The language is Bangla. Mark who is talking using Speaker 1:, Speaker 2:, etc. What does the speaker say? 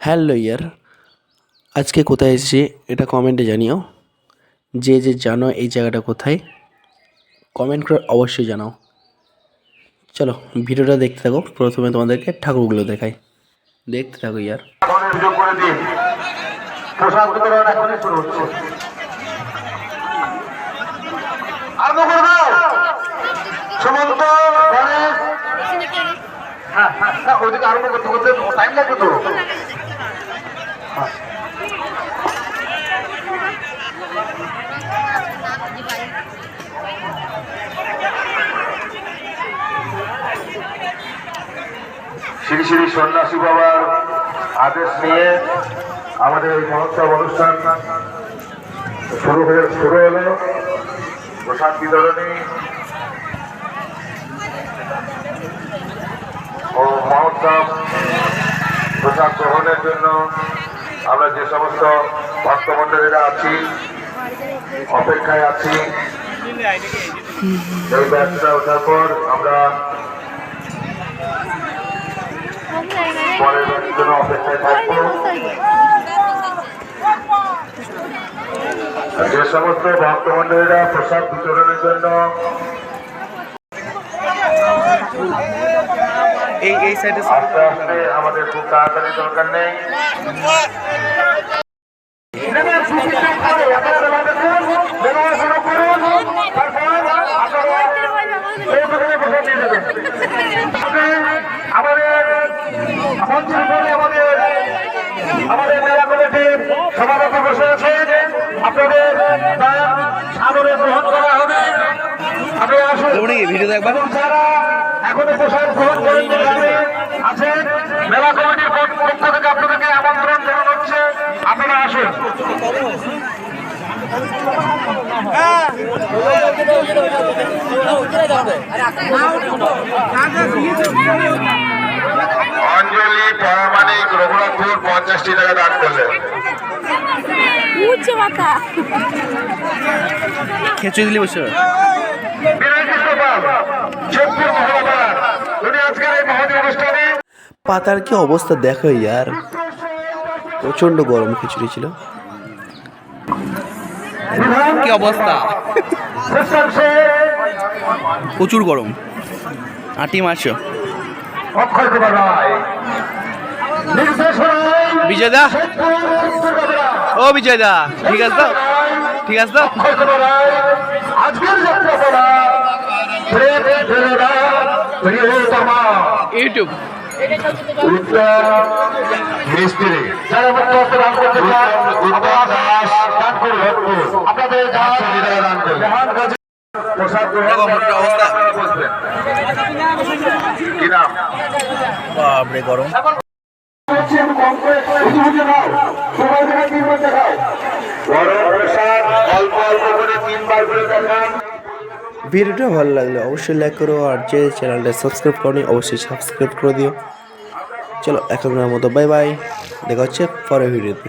Speaker 1: হ্যালো ইয়ার আজকে কোথায় এসেছি এটা কমেন্টে জানিও। যে যে জানো এই জায়গাটা কোথায় কমেন্ট করে অবশ্যই জানাও। চলো ভিডিওটা দেখতে থাকো প্রথমে তোমাদেরকে ঠাকুরগুলো দেখাই। দেখতে থাকো ইয়ার।
Speaker 2: হ্যাঁ হ্যাঁ হ্যাঁ, আরম্ভ করতে করতে টাইম লাগবে তো। শ্রী শ্রী সন্ন্যাসী বাবার আদেশ নিয়ে আমাদের এই মহোৎসব অনুষ্ঠান শুরু হয়ে শুরু হলো। প্রসাদ বিতরণী ও মহোৎসব প্রসাদ গ্রহণের জন্য আমরা যে সমস্ত ভক্তমণ্ডলীরা আছি, অপেক্ষায় আছি, এই ব্যবসা ওঠার পর আমরা অপেক্ষায় যে সমস্ত ভক্তমন্ডলীরা প্রসাদ বিতরণের জন্য
Speaker 3: এই এই সাইডে
Speaker 2: আমাদের খুব তাড়াতাড়ি দরকার নেই। আমাদের মঞ্চের উপরে আমাদের আমাদের মেলা কমিটির সভাপতি বসে আছেন আপনাদের সাদরে গ্রহণ করা হবে আপনি আসুন
Speaker 3: ভিডিও
Speaker 2: যারা এখনও প্রসাদ গ্রহণ করেন আছেন মেলা কমিটির পক্ষ থেকে আপনাদেরকে আমন্ত্রণ জানানো হচ্ছে। আপনারা আসুন। অঞ্জলি প্রামাণিক রঘুনাথপুর পঞ্চাশটি টাকা দান করলেন।
Speaker 3: খেচুড়ি দিলে বসে।
Speaker 1: পাতার কি অবস্থা দেখো ইয়ার? প্রচণ্ড গরম খিচুড়ি ছিল।
Speaker 3: কি অবস্থা? প্রচুর গরম। আটি মারছো
Speaker 2: অক্ষয় কুমার রায়। নির্দেশ
Speaker 3: বিজয় দা ও বিজয় দা ঠিক আছে তো? ঠিক আছে তো?
Speaker 2: আজকের
Speaker 3: ইউটিউব।
Speaker 2: উত্তম মিস্ত্রি। যারা মুক্ত দান করতে চান উত্তম দাস দান করুন আপনাদের দান দান করুন প্রসাদ। কি নাম?
Speaker 3: বাপরে গরম।
Speaker 2: গরম প্রসাদ অল্প অল্প করে তিনবার করে দেখান।
Speaker 1: ভিডিওটা ভালো লাগলে অবশ্যই লাইক করো, আর যে চ্যানেলটা সাবস্ক্রাইব করনি, অবশ্যই সাবস্ক্রাইব করে দিও। চলো, এখনকার মতো বাই বাই দেখা হচ্ছে পরের ভিডিওতে